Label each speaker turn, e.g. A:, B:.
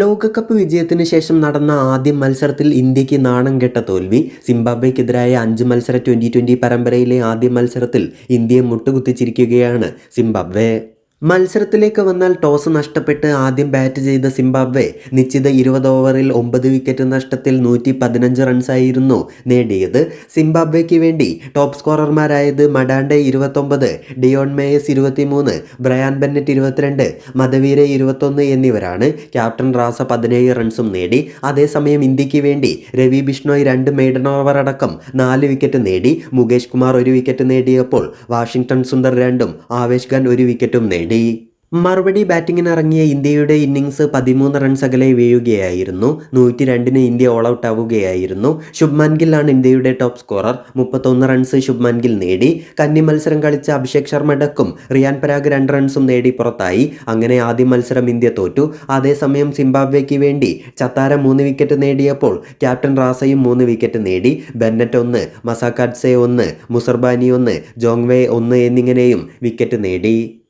A: ലോകകപ്പ് വിജയത്തിന് ശേഷം നടന്ന ആദ്യ മത്സരത്തിൽ ഇന്ത്യയ്ക്ക് നാണം കെട്ട തോൽവി. സിംബാബ്വെക്കെതിരായ അഞ്ച് മത്സര ട്വന്റി ട്വന്റി പരമ്പരയിലെ ആദ്യ മത്സരത്തിൽ ഇന്ത്യയെ മുട്ടുകുത്തിച്ചിരിക്കുകയാണ് സിംബാബ്വെ. മത്സരത്തിലേക്ക് വന്നാൽ ടോസ് നഷ്ടപ്പെട്ട് ആദ്യം ബാറ്റ് ചെയ്ത സിംബാബ്വെ നിശ്ചിത ഇരുപത് ഓവറിൽ ഒമ്പത് വിക്കറ്റ് നഷ്ടത്തിൽ നൂറ്റി പതിനഞ്ച് റൺസായിരുന്നു നേടിയത്. സിംബാബ്വെക്ക് വേണ്ടി ടോപ്പ് സ്കോറർമാരായത് മഡാൻഡെ ഇരുപത്തൊമ്പത് ഡിയോൺ മേയസ് ഇരുപത്തിമൂന്ന് ബ്രയാൻ ബെന്നറ്റ് ഇരുപത്തിരണ്ട് മധവീര ഇരുപത്തൊന്ന് എന്നിവരാണ് ക്യാപ്റ്റൻ റാസ പതിനേഴ് റൺസും നേടി. അതേസമയം ഇന്ത്യയ്ക്ക് വേണ്ടി രവി ബിഷ്ണോയ് രണ്ട് മെയ്ഡൻ ഓവർ അടക്കം നാല് വിക്കറ്റ് നേടി. മുകേഷ് കുമാർ ഒരു വിക്കറ്റ് നേടിയപ്പോൾ വാഷിംഗ്ടൺ സുന്ദർ രണ്ടും ആവേശ് ഖാൻ ഒരു വിക്കറ്റും നേടി. മറുപടി ബാറ്റിങ്ങിന് ഇറങ്ങിയ ഇന്ത്യയുടെ ഇന്നിങ്സ് പതിമൂന്ന് റൺസ് അകലെ വീഴുകയായിരുന്നു. നൂറ്റി രണ്ടിന് ഇന്ത്യ ഓൾ ഔട്ട് ആവുകയായിരുന്നു. ശുഭ്മാൻ ഗില്ലാണ് ഇന്ത്യയുടെ ടോപ്പ് സ്കോറർ മുപ്പത്തൊന്ന് റൺസ് ശുഭ്മാൻ ഗിൽ നേടി. കന്നി മത്സരം കളിച്ച അഭിഷേക് ശർമ്മ ഡക്കും റിയാൻ പരാഗ് രണ്ട് റൺസും നേടി പുറത്തായി. അങ്ങനെ ആദ്യ മത്സരം ഇന്ത്യ തോറ്റു. അതേസമയം സിംബാബ്വേക്ക് വേണ്ടി ചത്താര മൂന്ന് വിക്കറ്റ് നേടിയപ്പോൾ ക്യാപ്റ്റൻ റാസയും മൂന്ന് വിക്കറ്റ് നേടി. ബെന്നറ്റ് ഒന്ന് മസാക്കാഡ്സെ ഒന്ന് മുസർബാനി ഒന്ന് ജോങ്വേ ഒന്ന് എന്നിങ്ങനെയും വിക്കറ്റ് നേടി.